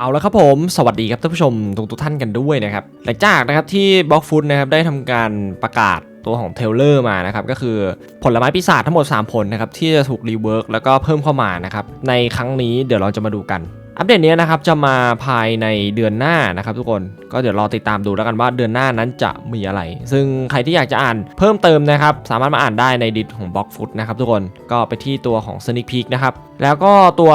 เอาละครับผมสวัสดีครับท่านผู้ชมทุกทุกท่านกันด้วยนะครับหลังจากนะครับที่บล็อกฟุตนะครับได้ทำการประกาศตัวของเทเลอร์มานะครับก็คือผลไม้ปีศาจทั้งหมด 3 ผลนะครับที่จะถูกรีเวิร์กแล้วก็เพิ่มเข้ามานะครับในครั้งนี้เดี๋ยวเราจะมาดูกัน อัปเดตนี้นะครับจะมาภายในเดือนหน้านะครับทุกคนก็เดี๋ยวรอติดตามดูแล้วกันว่าเดือนหน้านั้นจะมีอะไร ซึ่งใครที่อยากจะอ่านเพิ่มเติมนะครับ สามารถมาอ่านได้ในดิสของบล็อกฟุตนะครับทุกคนก็ไปที่ตัวของ Sneak Peek นะครับแล้วก็ตัว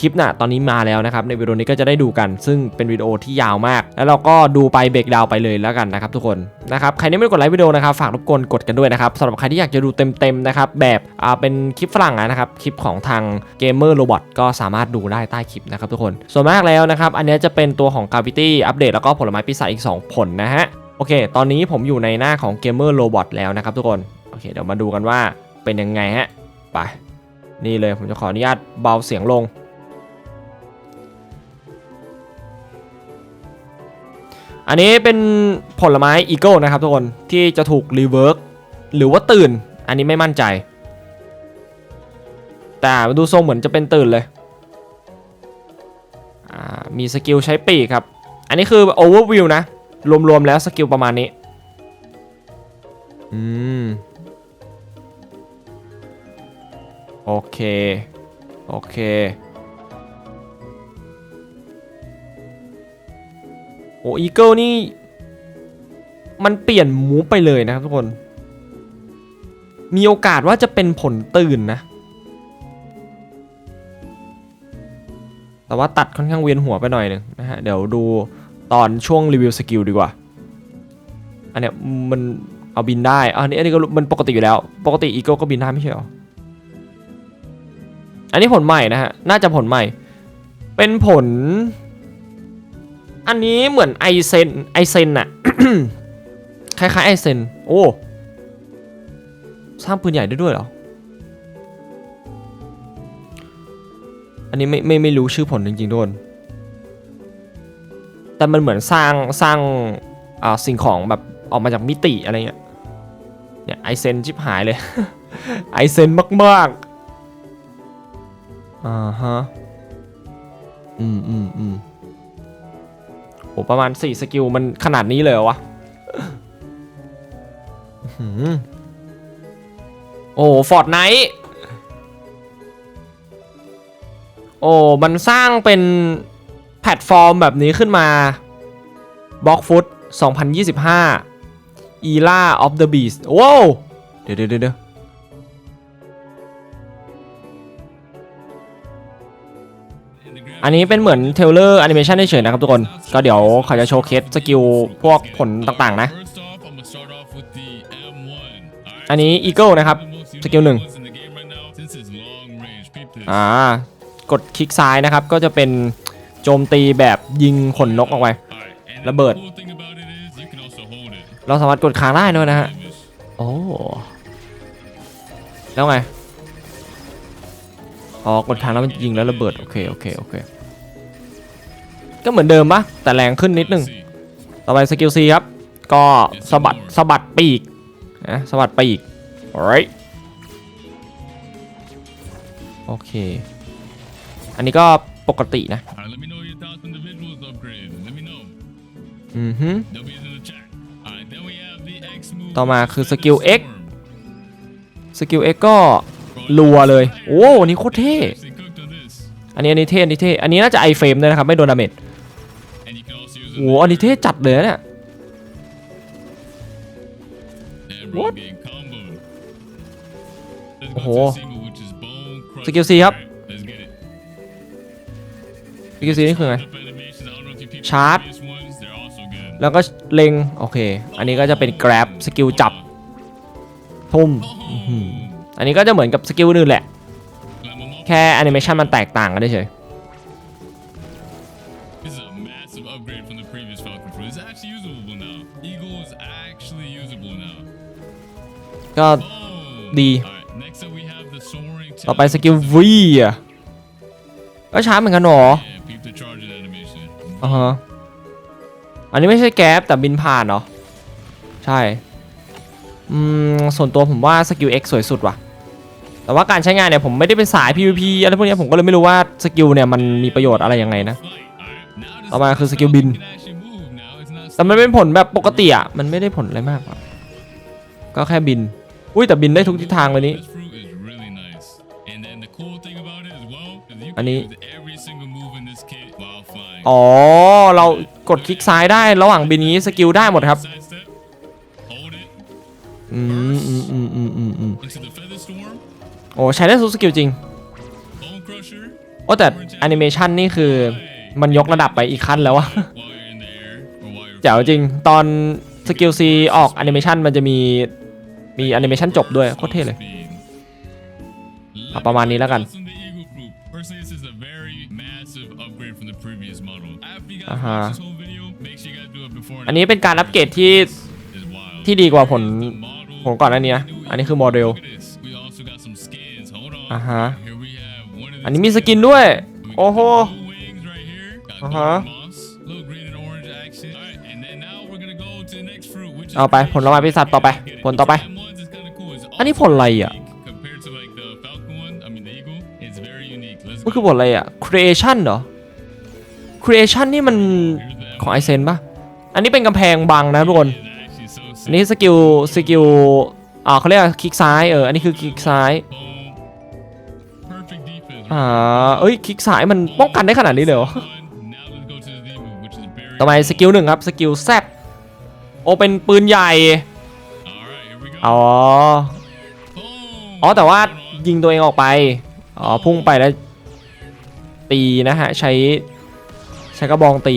คลิปน่ะตอนนี้มาแล้วนะครับในวิดีโอนี้ก็จะได้ดูกัน ซึ่งเป็นวิดีโอที่ยาวมาก แล้วเราก็ดูไปเบรกดาวไปเลยแล้วกันนะครับทุกคนนะครับใครที่ไม่ได้กดไลค์วิดีโอนะครับฝากรบกวนกดกันด้วยนะครับสำหรับใครที่อยากจะดูเต็มๆนะครับแบบเป็นคลิปฝรั่งนะครับคลิปของทางเกมเมอร์โรบอทก็สามารถดูได้ใต้คลิปนะครับทุกคนส่วนมากแล้วนะครับ อันนี้จะเป็นตัวของ Gravity อัปเดตแล้วก็ผลไม้ปีศาจอีก 2 ผลนะฮะ โอเค ตอนนี้ผมอยู่ในหน้าของเกมเมอร์โรบอทแล้วนะครับทุกคน โอเค เดี๋ยวมาดูกันว่าเป็นยังไงฮะ ไป นี่เลยผมจะขออนุญาตเบาเสียงลง อันนี้เป็นผลไม้อีเกิลนะครับทุกคน ที่จะถูกรีเวิร์กหรือว่าตื่น อันนี้ไม่มั่นใจ แต่ดูทรงเหมือนจะเป็นตื่นเลย มีสกิลใช้ปีกครับ อันนี้คือโอเวอร์วิวนะ รวมๆแล้วสกิลประมาณนี้ อืม โอเค โอเค โอ้อีเกิลนี่ มันเปลี่ยนมูฟไปเลยนะครับทุกคน มีโอกาสว่าจะเป็นผลตื่นนะ แต่ว่าตัดค่อนข้างเวียนหัวไปหน่อยหนึงนะฮะ เดี๋ยวดูตอนช่วงรีวิวสกิลดีกว่า อันเนี้ยมันเอาบินได้ อันนี้อันนี้ก็มันปกติอยู่แล้ว ปกติอีเกิลก็บินได้ไม่ใช่หรอ อันนี้ผลใหม่นะฮะ น่าจะผลใหม่ เป็นผล อันนี้เหมือนไอเซนไอเซนอะคล้ายๆไอเซน โอ้ สร้างปืนใหญ่ได้ด้วยเหรอ อันนี้ไม่ไม่ไม่รู้ชื่อผลจริงๆทุกคน แต่มันเหมือนสร้างสร้างอ่าสิ่งของแบบออกมาจากมิติอะไรเงี้ย เนี่ยไอเซนชิบหายเลย ไอเซนมากๆ อ่าฮะ อืมอืมอืมโหประมาณ4สกิลมันขนาดนี้เลยวะหือโอ้ฟอร์ดไนท์ โอ้มันสร้างเป็นแพลตฟอร์มแบบนี้ขึ้นมาบล็อกฟุต2025 Era of the Beast ว้าวเดี๋ยวเดี๋ยวเดี๋ยวอันนี้เป็นเหมือนเทเลอร์แอนิเมชันเฉยๆนะครับทุกคน ก็เดี๋ยวเขาจะโชว์เคสสกิลพวกผลต่างๆนะ อันนี้ Eagle นะครับ สกิลหนึ่งอ่า กดคลิกซ้ายนะครับ ก็จะเป็นโจมตีแบบยิงขนนกออกไประเบิด เราสามารถกดค้างได้ด้วยนะฮะ โอ้ แล้วไง อ๋อ กดค้างแล้วมันยิงแล้วระเบิด โอเค โอเค โอเค ก็เหมือนเดิมปะแต่แรงขึ้นนิดนึง ต่อไปสกิล C ครับ ก็สะบัดสะบัดปีกนะสะบัดปีก alright โอเค อันนี้ก็ปกตินะ Alright, let me know your thoughts on the visuals upgrade. Let me know. อือฮึ They'll be in the chat. Alright, then we have the X move. ต่อมาคือ versus skill X Storm. สกิล X ก็รัวเลย โอ้อันนี้โคตรเท่ Actually cooked on this. อันนี้อันนี้เท่อันนี้เท่ อันนี้น่าจะไอเฟรมด้วยนะครับ ไม่โดนดาเมจ And you can also use โอ้อันนี้เท่จัดเลยนะเนี่ย And bro What? getting comboed. Let's Oh. go to the move, which is Bone Crush. Skill C ครับ สกิล C นี่คือไง Up animations, I don't know if you peeped the Chart. previous ones, they're also good. แล้วก็เล็ง โอเค อันนี้ก็จะเป็น grab สกิลจับทุ่มอื้อหืออันนี้ก็จะเหมือนกับสกิลอื่นแหละ Climb 'em up. แค่แอนิเมชันมันแตกต่างกันเฉย This is a massive upgrade from the previous Falcon Fruit. It's actually usable now. Eagle is actually usable now. ก็ Boom. Đi. Alright, next up we have the soaring ต่อไปสกิล V อะก็ช้าเหมือนกันหรอ อ่าฮะอันนี้ไม่ใช่แก๊ปแต่บินผ่านเนาะใช่อืมส่วนตัวผมว่าสกิล X สวยสุดว่ะ แต่ว่าการใช้งานเนี่ยผมไม่ได้เป็นสาย PVP อะไรพวกนี้ผมก็เลยไม่รู้ว่าสกิลเนี่ยมันมีประโยชน์อะไรยังไงนะ ต่อมาคือสกิลบิน แต่มันเป็นผลแบบปกติอะ มันไม่ได้ผลอะไรมากหรอกก็แค่บิน อุ้ยแต่บินได้ทุกทิศทางเลยนี้ อันนี้ อ๋อ เรากดคลิกซ้ายได้ระหว่างบินนี้สกิลได้หมดครับ Sidestep, hold it อืมอืมอืมอืมอืมอืม into the feather storm, โอ้ใช้ได้ทุกสกิลจริง bone crusher โอ้แต่แอนิเมชันนี่คือมันยกระดับไปอีกขั้นแล้วอะ while you're in the air or while you're เจ๋วจริงตอนสกิลซีออกแอนิเมชันมันจะมีมีแอนิเมชันจบด้วยโคตรเท่เลย speed. อะประมาณนี้แล้วกัน อ่าฮะ watch this whole video, make sure you guys do it before and อันนี้เป็นการอัปเกรดที่ after. It's wild. ที่ดีกว่าผล The model ผมก่อนอันนี้นะอันนี้คือโมเดล Look at this. We also got some skins. Hold on. อ่าฮะ Here we have one of the อันนี้มีสกินด้วย We โอ้ got โห blue wings right here. Got Uh-huh. golden moss, little green and orange action. Alright, and then now we're gonna go to the next fruit, which is เอาไปผลไม้ปีศาจต่อไป ผลต่อไป Them ones is kinda cool. It's อันนี้ผลอะไรอะ unique compared to like the falcon one. I mean the eagle. It's very unique. Let's มัน go. คือบทอะไรอะ creation เหรอ creation นี่มันของไอเซนปะอันนี้เป็นกำแพงบังนะทุกคน อันนี้สกิลสกิลอ่าเขาเรียกคลิกซ้ายเอออันนี้คือคลิกซ้ายอ่าเอ้ยคลิกซ้ายมันป้องกันได้ขนาดนี้เลยเหรอต่อไปสกิลหนึ่งครับสกิลแซดโอเป็นปืนใหญ่อ๋ออ๋อแต่ว่ายิงตัวเองออกไปอ๋อพุ่งไปแล้วตีนะฮะใช้ ช้กระบองตี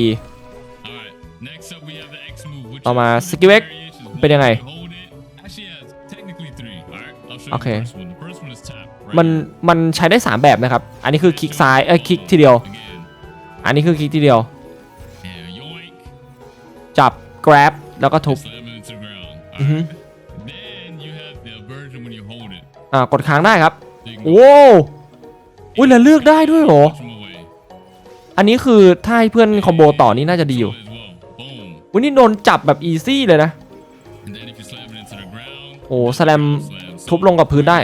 Alright, next up we have the X move, which ต่อมา is สกิล X variations. เป็นยังไง Hold it. Actually, it has technically three. Alright, I'll show you Okay. the first one. The first one is tap. Right มัน here. มันใช้ได้ 3 แบบนะครับ อันนี้คือคลิกซ้ายเอ้ยคลิกทีเดียว Again. อันนี้คือคลิกทีเดียว And yoink. จับ grab แล้วก็ทุบ Slam it into the ground. Mhm. Alright. Then you have the version when you hold it. อ่ากดค้างได้ครับ So you can โอ้อุ้ยแล้วเลือกได้ด้วยเหรอ push them away. อันนี้คือถ้าให้เพื่อนคอมโบต่อนี่น่าจะดีอยู่วันนี้โดนจับแบบอีซี่เลยนะ โอ้สแลมทุบลงกับพื้นได้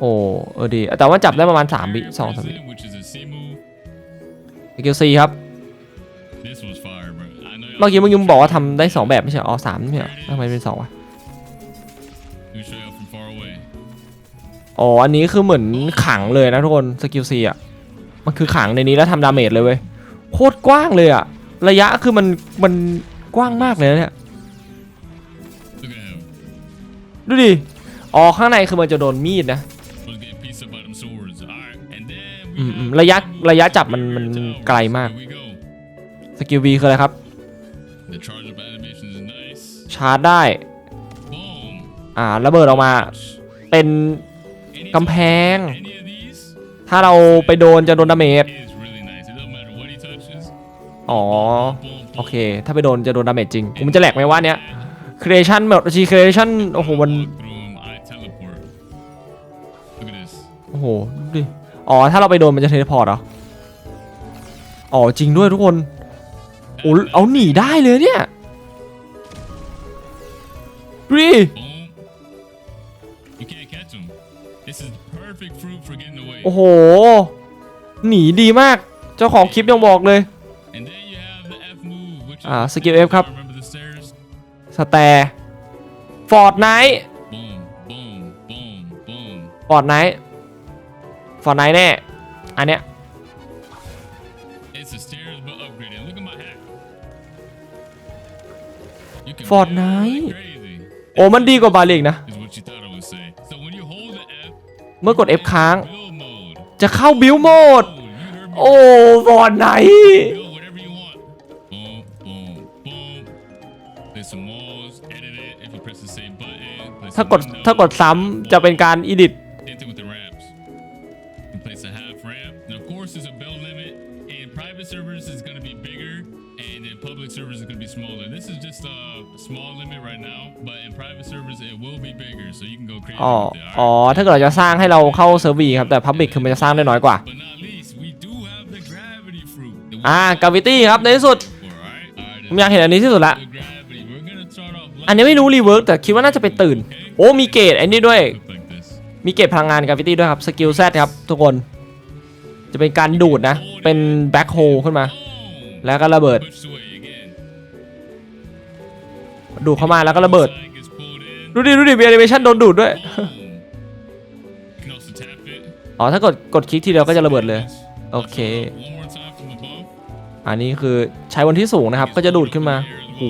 โอ้เออดี แต่ว่าจับได้ประมาณ3วิ2 3วิ Version, which is a C move. สกิลซีครับ เมื่อกี้มึงยังบอกว่าทำได้ 2 แบบไม่ใช่อ๋อสามไม่ใช่หรอทำไมเป็น2วะอ๋ออันนี้คือเหมือนขังเลยนะทุกคนสกิลซีอะ มันคือขังในนี้แล้วทำดาเมจเลยเว้ยโคตรกว้างเลยอะระยะคือมันมันกว้างมากเลยนะเนี่ยดูดิอ๋อข้างในคือมันจะโดนมีดนะระยะระยะจับมันมันไกลมากสกิลวีคืออะไรครับชาร์จได้อ่าระเบิดออกมาเป็นกำแพง ถ้าเราไปโดนจะโดนดาเมจอ๋อ โอเค ถ้าไปโดนจะโดนดาเมจจริงกูมันจะแหลกไหมว่าเนี้ย creation แบบชี creation โอ้โหมันโอ้โหดูดิอ๋อ ถ้าเราไปโดนมันจะเทเลพอร์ตเหรอ อ๋อ จริงด้วยทุกคนโอ้เอาหนีได้เลยเนี่ยดู ดิ Boom. You can't catch him. This is perfect fruit for getting away. โอ้โห หนีดีมาก เจ้าของคลิปยังบอกเลย And then you have the F move, which is อ่า สกิล F ครับ remember the stairs. สแตร์ฟอร์ดไนท์ Boom, boom, boom, boom. ฟอร์ดไนท์ฟอร์ดไนท์แน่ อันเนี้ย It's the stairs but upgraded. Look at my hat. You can Fortnite. build like crazy. โอ้ มันดีกว่าบาลิกนะ Is what you thought I would say. So when you hold the F, เมื่อกด F ค้าง build mode. จะเข้าบิวโหมด โอ้บอลไหน ถ้ากดถ้ากดซ้ำจะเป็นการอิดิท อ๋ออ๋อถ้าเกิดเราจะสร้างให้เราเข้าเซิร์วีครับแต่พับบิกคือมันจะสร้างได้น้อยกว่าอ่ากาวิตี้ครับในที่สุดผมอยากเห็นอันนี้ที่สุดละอันนี้ไม่รู้รีเวิร์กแต่คิดว่าน่าจะเป็นตื่น โอ้มีเกรดไอ้นี่ด้วย มีเกรดพลังงานกาวิตี้ด้วยครับสกิลแซดครับทุกคน จะเป็นการดูดนะ เป็นแบ็คโฮขึ้นมา แล้วก็ระเบิดดูดเข้ามาแล้วก็ระเบิด ดูดิดูดิมีแอนิเมชันโดนดูดด้วย Boom. You can also tap it. อ๋อ ถ้ากดกดคลิกทีเดียวก็จะระเบิดเลย โอเค One more time from above. อันนี้คือใช้บนที่สูงนะครับ ก็จะดูดขึ้นมาโอ้โห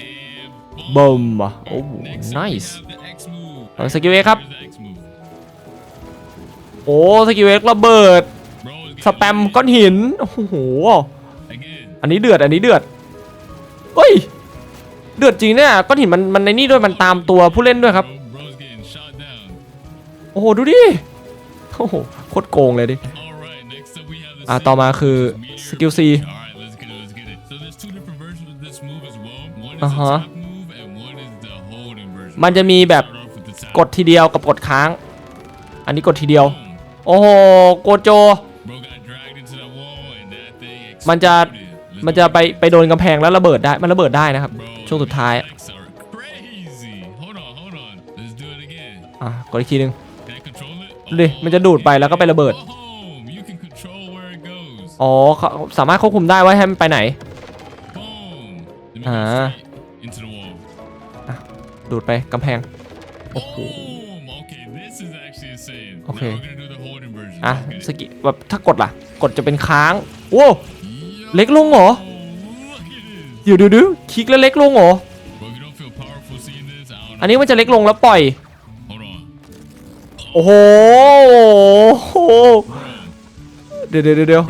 And บอมอะโอ้โห Next up, we nice have the X move. เอาสกิลเอ็กครับ Here's the X move. โอ้สกิลเอ็กระเบิด Bro is getting สแปมก้อนหิน โอ้โห again. อันนี้เดือด อันนี้เดือดเฮ้ย เดือดจริงเนี่ยก้อนหินมันมันในนี่ด้วยมันตามตัวผู้เล่นด้วยครับ โอ้โหดูดิโอ้โหโคตรโกงเลยดิอ่าต่อมาคือสกิลซีอ่าฮะมันจะมีแบบกดทีเดียวกับกดค้าง อันนี้กดทีเดียว โอ้โหโกโจ มันจะ มันจะ do it. ไปไปโดนกำแพงแล้วระเบิดได้ มันระเบิดได้นะครับ Bro, ช่วงสุดท้าย the effects are crazy. Hold on, hold on. Let's do it again. อะกดอีกทีนึง Can I control it? ดูดิมันจะดูดไปแล้วก็ไประเบิด Boom. You can control where it goes. อ๋อเขาสามารถควบคุมได้ว่าให้มันไปไหน Boom. Let me go Ah. straight into the wall. ดูดไปกำแพง โอ้โห Boom. Okay, this is actually insane. Okay. Now we're gonna do the holding version. อะ Okay. สกิแบบถ้ากดล่ะ กดจะเป็นค้าง โอ้ เล็กลงเหรอเดี๋ยวเดี๋ยวดี๋ยวคลิกแล้วเล็กลงเหรอ อันนี้มันจะเล็กลงแล้วปล่อย โอ้โห เดี๋ยวเดี๋ยวเดี๋ยว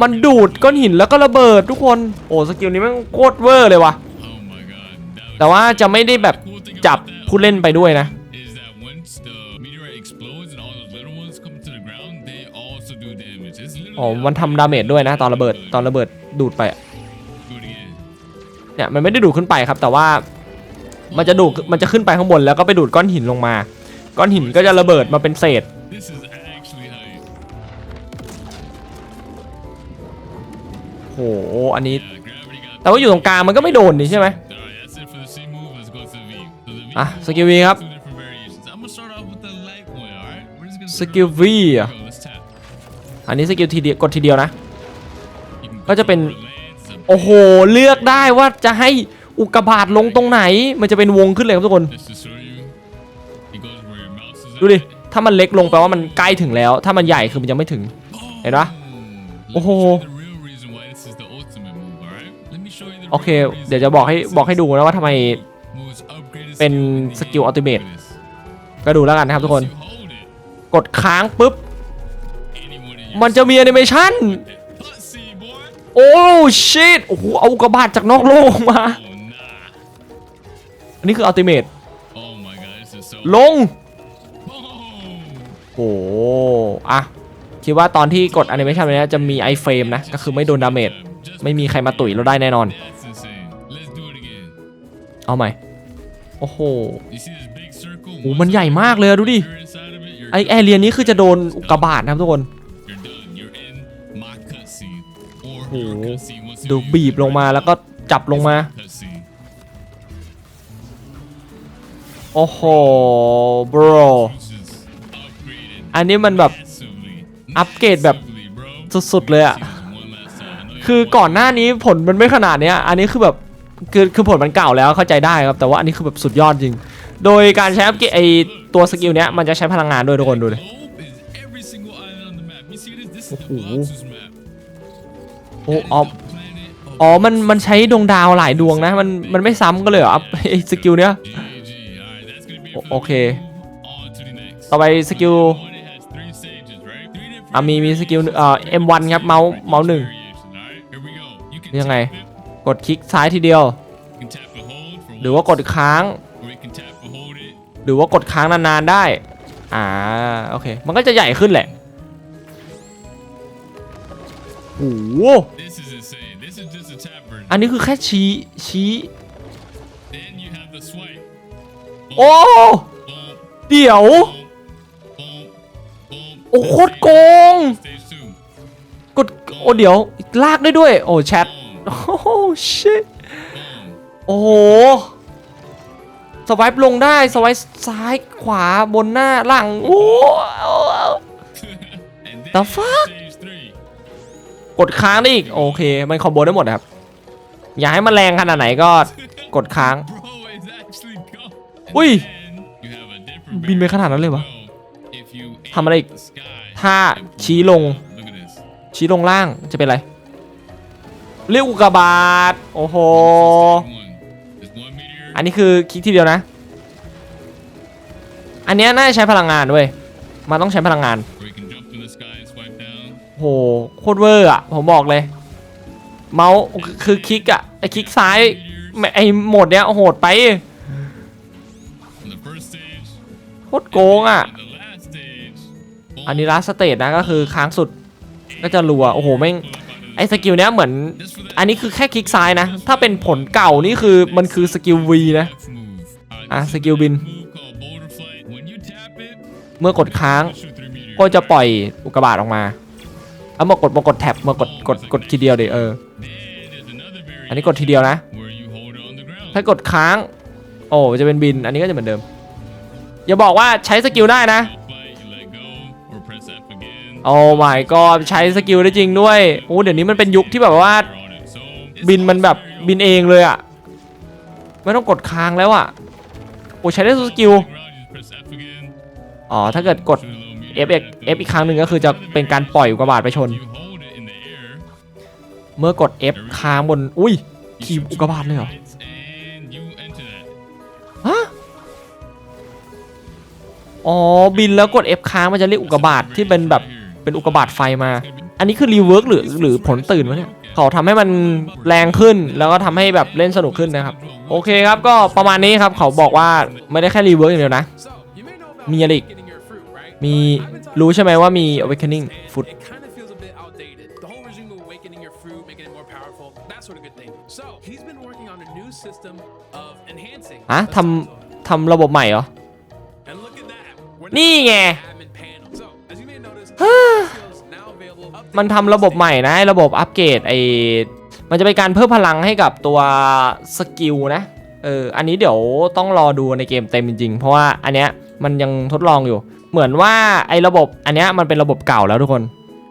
มันดูดก้อนหินแล้วก็ระเบิดทุกคน โอ้สกิลนี้มันโคตรเวอร์เลยว่ะ แต่ว่าจะไม่ได้แบบจับผู้เล่นไปด้วยนะ อ๋มันทำดาเมจด้วยนะ ตอนระเบิดตอนระเบิดดูดไปเนี่ยมันไม่ได้ดูดขึ้นไปครับ แต่ว่ามันจะดูดมันจะขึ้นไปข้างบนแล้วก็ไปดูดก้อนหินลงมา ก้อนหินก็จะระเบิดมาเป็นเศษโหอันนี้ แต่ว่าอยู่ตรงกลางมันก็ไม่โดนนี่ใช่ไหมอะสกิลวีครับสกิลวีอะ อันนี้สกิลทีเดียวกดทีเดียวนะ You can ก็จะเป็น control where it lands. It's a โอ้โห เลือกได้ว่าจะให้อุกกาบาตลงตรงไหน มันจะเป็นวงขึ้นเลยครับทุกคน Just to show you, it goes where your mouse is ดูดิ at. ถ้ามันเล็กลงแปลว่ามันใกล้ถึงแล้ว ถ้ามันใหญ่คือมันยังไม่ถึง เห็นปะ Boom. Let โอ้โห me show you the real reason why this is the ultimate move, alright? Let me show you the โอเค real reason เดี๋ยวจะบอกให้ why บอกให้ this ดูนะว่าทำไม most upgraded เป็น skill in the สกิล game. ultimate Look at this. ก็ดูแล้วกันนะครับทุกคน Once you hold it, กดค้างปุ๊บ anyone in your มันจะมีแอนิเมชันโอ้ชิตโอ้โหเอากกาบาตจากนอกโลกมา อันนี้คืออัลติเมทลง Boom. โหอะคิดว่าตอนที่กดแอนิเมชันนี้จะมีไอเฟรมนะ ก็คือไม่โดนดาเมจไม่มีใครมาตุ๋ยเราได้แน่นอน เอาใหม่ โอ้โหโอ้มันใหญ่มากเลยดูดิ ไอแอเรียนนี้คือจะโดนกกาบาตนะครับทุกคน ห cutscene. Once ดู you บีบลงมาแล้วก็จับลงมา cutscene. โอ้โหบร This is upgraded อันนี้มันแบบ massively. อัปเกรดแบบ Massively, bro. สุดๆเลยอะ See this one last time. I know คือ you ก่อนหน้านี้ผลมันไม่ขนาดเนี้ย อันนี้คือแบบคือคือผลมันเก่าแล้วเข้าใจได้ครับ แต่ว่าอันนี้คือแบบสุดยอดจริง โดยการใช้อัปเกรดไอตัวสกิลเนี้ยมันจะใช้พลังงานด้วยทุกคนดูเลย globe is every single โอ้อ๋ออ๋อ มัน มันใช้ดวงดาวหลายดวงนะ มัน มันไม่ซ้ำก็เลยเหรอไอ้สกิลเนี้ยโอเค ต่อไปสกิลอ่ามี มีสกิลเอ่อ M1 ครับ เมาส์ เมาส์หนึ่งยังไง กดคลิกซ้ายทีเดียว หรือว่ากดค้าง หรือว่ากดค้างนานๆได้ อ่า โอเค มันก็จะใหญ่ขึ้นแหละ version. อันนี้คือแค่ชี้ชี้ Then you have the swipe. โอ้ Boom, เดี๋ยว boom, boom, boom. โอ้โคตรโกง Stage two. กดโอ้เดี๋ยว ลากได้ด้วย โอ้แชท Boom, โอ้โหชิต boom. โอ้โหสวายลงได้สวายซ้ายขวาบนหน้าหลังโอ้ the fuck Stage three. กดค้างได้อีกโอเค มันคอมโบได้หมดนะครับ อย่าให้มันแรงขนาดไหนก็กดค้าง Bro, it's actually gone. And Ui. then you have a different บินไปขนาดนั้นเลยวะ barrier. If you ทำอะไรอีก aim at the sky, ถ้า it ชี้ลง Look at this. ชี้ลงล่างจะเป็นอะไร เรียกอุกกาบาตโอ้โห This is stage one. There's one meteor. อันนี้คือคลิกทีเดียวนะ อันเนี้ยน่าจะใช้พลังงานด้วยมันต้องใช้พลังงาน โหโคตรเวอร์อะ ผมบอกเลย เมาส์คือคลิกอะไอคลิกซ้ายไอโหมดเนี้ยโหดไปโคตรโกงอะ And the last stage. อันนี้ลาสเตทนะก็คือค้างสุดก็จะรัว โอ้โหแม่งไอสกิลเนี้ยเหมือน อันนี้คือแค่คลิกซ้ายนะ ถ้าเป็นผลเก่านี่คือมันคือสกิล V นะ อะสกิลบิน เมื่อกดค้างก็จะปล่อยอุกกาบาตออกมา เอามากดมากดแท็บมากดกดกดทีเดียวเดี๋ยวเออ อันนี้กดทีเดียวนะ ถ้ากดค้าง โอ้จะเป็นบิน อันนี้ก็จะเหมือนเดิม อย่าบอกว่าใช้สกิลได้นะ โอ้ my god ใช้สกิลได้จริงด้วย โอ้เดี๋ยวนี้มันเป็นยุคที่แบบว่า บินมันแบบบินเองเลยอะไม่ต้องกดค้างแล้วอะโอ้ใช้ได้สกิล อ๋อ ถ้าเกิดกด shoot a little meteor. F อีก F อีกครั้งหนึ่งก็คือจะเป็นการปล่อยอุกกาบาตไปชน เมื่อกด F ค้างบน อุ้ย You ทีม shoot อุกกาบาตเลยเหรอฮะอ๋อบินแล้วกด F ค้างมันจะเรียกอุกกาบาตที่เป็นแบบเป็นอุกกาบาตไฟมา อันนี้คือรีเวิร์กหรือหรือผลตื่นวะเนี่ยเขาทำให้มันแรงขึ้นแล้วก็ทำให้แบบเล่นสนุกขึ้นนะครับ โอเคครับก็ประมาณนี้ครับเขาบอกว่าไม่ได้แค่รีเวิร์กอย่างเดียวนะ มีอะไรอีก มี I've been talking รู้ใช่ไหมว่ามี awakening foot It kind of feels a bit outdated. The whole regime of awakening your fruit, making it more powerful, that sort of good thing. So he's been working on a new system of enhancing. ฮะ the ทำทำระบบใหม่เหรอ And look at that. We're นี่ไง admin panel. So as you may notice, skills now available. มันทำระบบใหม่นะไอ้ระบบอัปเกรดไอมันจะเป็นการเพิ่มพลังให้กับตัวสกิลนะเอออันนี้เดี๋ยวต้องรอดูในเกมเต็มจริงๆ เพราะว่าอันเนี้ยมันยังทดลองอยู่ เหมือนว่าไอ้ระบบอันเนี้ยมันเป็นระบบเก่าแล้วทุกคน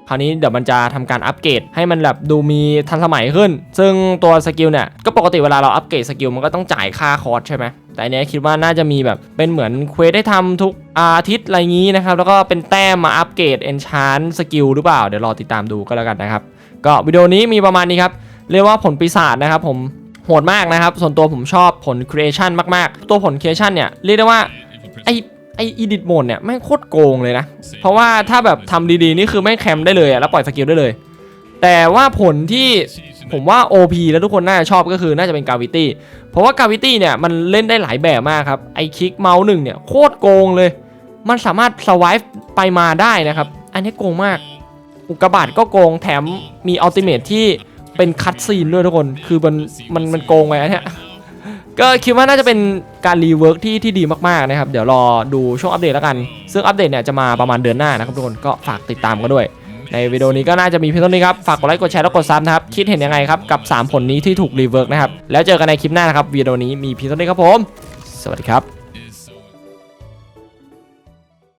คราวนี้เดี๋ยวมันจะทำการอัปเกรดให้มันแบบดูมีทันสมัยขึ้น ซึ่งตัวสกิลเนี่ยก็ปกติเวลาเราอัปเกรดสกิลมันก็ต้องจ่ายค่าคอร์สใช่ไหมแต่อันเนี้ยคิดว่าน่าจะมีแบบเป็นเหมือนเควสได้ทำทุกอาทิตย์อะไรงี้นะครับ แล้วก็เป็นแต้มมาอัปเกรดเอนชานสกิลหรือเปล่า เดี๋ยวรอติดตามดูก็แล้วกันนะครับ ก็วิดีโอนี้มีประมาณนี้ครับ เรียกว่าผลปีศาจนะครับผมโหดมากนะครับ ส่วนตัวผมชอบผล creation มากๆ ตัวผล creation เนี่ยเรียกได้ว่า If you press ไอไอ edit mode เนี่ยแม่งโคตรโกงเลยนะ เพราะว่าถ้าแบบทำดีๆ นี่คือแม่งแคมได้เลยอะแล้วปล่อยสกิลได้เลย แต่ว่าผลที่ผมว่า OP แล้วทุกคนน่าจะชอบก็คือน่าจะเป็น gravity เพราะว่า gravity เนี่ยมันเล่นได้หลายแบบมากครับ ไอคลิกเมาส์หนึ่งเนี่ยโคตรโกงเลย มันสามารถ survive ไปมาได้นะครับ อันนี้โกงมาก อุกกาบาตก็โกงแถมมี ultimate ที่เป็นคัตซีนด้วยทุกคน คือมันมันมันโกงไปอันเนี้ย ก็คิดว่าน่าจะเป็นการรีเวิร์กที่ที่ดีมากๆนะครับ เดี๋ยวรอดูช่วงอัปเดตแล้วกัน ซึ่งอัปเดตเนี่ยจะมาประมาณเดือนหน้านะครับทุกคนก็ฝากติดตามกันด้วย ในวิดีโอนี้ก็น่าจะมีเพียงเท่านี้ครับ ฝากกดไลค์กดแชร์แล้วกดซับนะครับ คิดเห็นยังไงครับกับ 3 ผลนี้ที่ถูกรีเวิร์กนะครับ แล้วเจอกันในคลิปหน้านะครับวิดีโอนี้มีเพียงเท่านี้ครับผม สวัสดีครับ